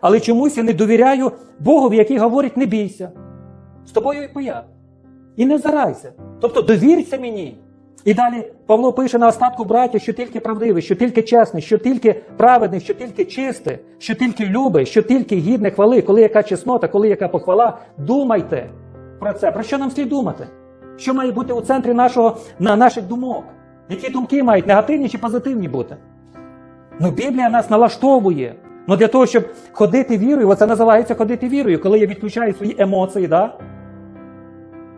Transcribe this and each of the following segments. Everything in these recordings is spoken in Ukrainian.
Але чомусь я не довіряю Богові, який говорить, не бійся. З тобою і поя. І не зарайся. Тобто довірся мені. І далі Павло пише на остатку браття, що тільки правдивий, що тільки чесний, що тільки праведний, що тільки чистий, що тільки любий, що тільки гідне хвали, коли яка чеснота, коли яка похвала. Думайте про це. Про що нам слід думати? Що має бути у центрі нашого, на наших думок? Які думки мають негативні чи позитивні бути? Ну, Біблія нас налаштовує. Ну для того, щоб ходити вірою, оце називається ходити вірою, коли я відключаю свої емоції, да?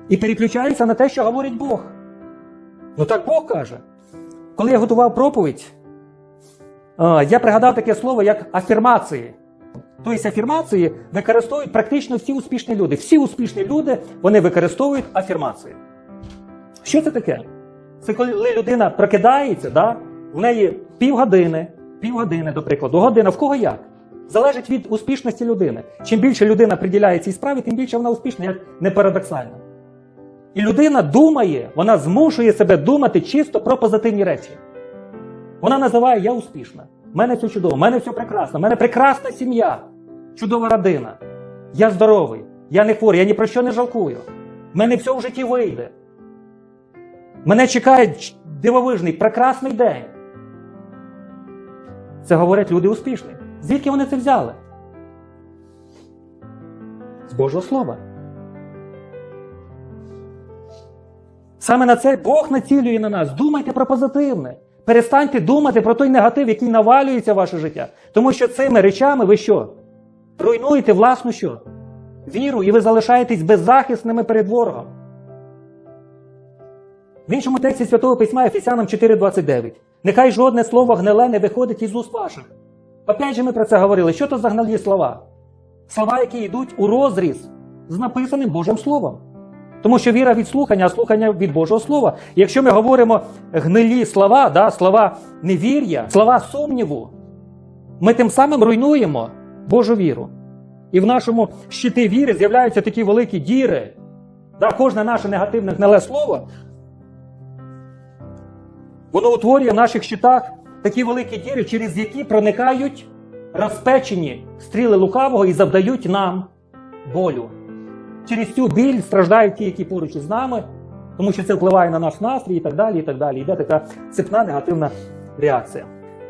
і переключаюся на те, що говорить Бог. Ну так Бог каже. Коли я готував проповідь, я пригадав таке слово, як афірмації. Тобто афірмації використовують практично всі успішні люди. Всі успішні люди вони використовують афірмації. Що це таке? Це коли людина прокидається, да? в неї півгодини, півгодини, до прикладу, година, в кого як? Залежить від успішності людини. Чим більше людина приділяє цій справі, тим більше вона успішна, як не парадоксально. І людина думає, вона змушує себе думати чисто про позитивні речі. Вона називає Я успішна. У мене все чудово, в мене все прекрасно, в мене прекрасна сім'я, чудова родина. Я здоровий, я не хворий, я ні про що не жалкую. В мене все в житті вийде. Мене чекає дивовижний, прекрасний день. Це говорять люди успішні. Звідки вони це взяли? З Божого Слова. Саме на це Бог націлює на нас. Думайте про позитивне. Перестаньте думати про той негатив, який навалюється в ваше життя. Тому що цими речами ви що? Руйнуєте власну що? Віру, і ви залишаєтесь беззахисними перед ворогом. В іншому тексті Святого Письма Ефесянам 4.29. Нехай жодне слово гниле не виходить із уст ваших. Опять же ми про це говорили. Що то за гнилі слова? Слова, які йдуть у розріз з написаним Божим Словом. Тому що віра від слухання, а слухання від Божого Слова. Якщо ми говоримо гнилі слова, да, слова невір'я, слова сумніву, ми тим самим руйнуємо Божу віру. І в нашому щиті віри з'являються такі великі діри. Да, кожне наше негативне гниле слово, воно утворює в наших щитах такі великі діри, через які проникають розпечені стріли лукавого і завдають нам болю. Через цю біль страждають ті, які поруч із нами, тому що це впливає на наш настрій і так далі. і так далі. Йде така цепна негативна реакція.